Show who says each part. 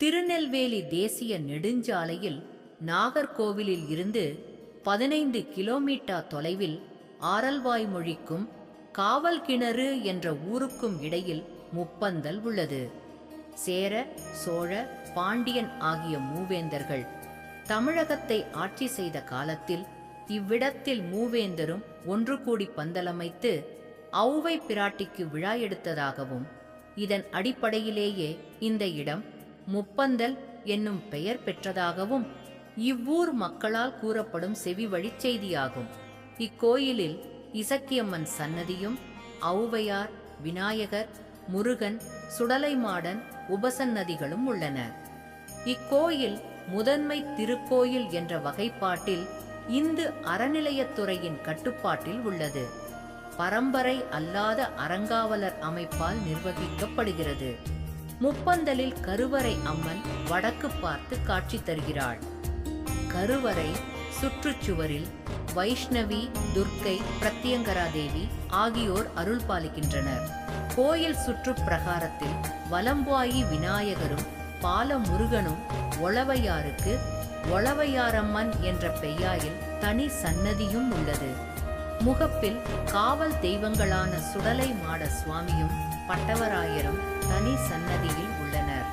Speaker 1: திருநெல்வேலி தேசிய நெடுஞ்சாலையில் நாகர்கோவிலில் இருந்து பதினைந்து கிலோமீட்டர் தொலைவில் ஆரல்வாய்மொழிக்கும் காவல் கிணறு என்ற ஊருக்கும் இடையில் முப்பந்தல் உள்ளது. சேர சோழ பாண்டியன் ஆகிய மூவேந்தர்கள் தமிழகத்தை ஆட்சி செய்த காலத்தில் இவ்விடத்தில் மூவேந்தரும் ஒன்று கூடி பந்தலமைத்து ஔவை பிராட்டிக்கு விழா எடுத்ததாகவும் இதன் அடிப்படையிலேயே இந்த இடம் முப்பந்தல் என்னும் பெயர் பெற்றதாகவும் இவ்வூர் மக்களால் கூறப்படும் செவி வழிச் செய்தியாகும். இக்கோயிலில் இசக்கியம்மன் சன்னதியும் ஔவையார் விநாயகர் முருகன் சுடலைமாடன் உபசன்னதிகளும் உள்ளன. இக்கோயில் முதன்மை திருக்கோயில் என்ற வகைப்பாட்டில் இந்து அறநிலையத்துறையின் கட்டுப்பாட்டில் உள்ளது. பரம்பரை அல்லாத அறங்காவலர் அமைப்பால் நிர்வகிக்கப்படுகிறது. முப்பந்தலில் கருவறை அம்மன் வடக்கு பார்த்து காட்சி தருகிறாள். கருவறை சுற்றுச்சுவரில் வைஷ்ணவி துர்க்கை பிரத்யங்கரா தேவி ஆகியோர் அருள் பாலிக்கின்றனர். கோயில் சுற்று பிரகாரத்தில் வலம்பாயி விநாயகரும் பாலமுருகனும் ஒளவையாருக்கு ஒளவையாரம்மன் என்ற பெய்யாயில் தனி சன்னதியும் உள்ளது. முகப்பில் காவல் தெய்வங்களான சுடலை மாட சுவாமியும் பட்டவராயரும் தனி சன்னதியில் உள்ளனர்.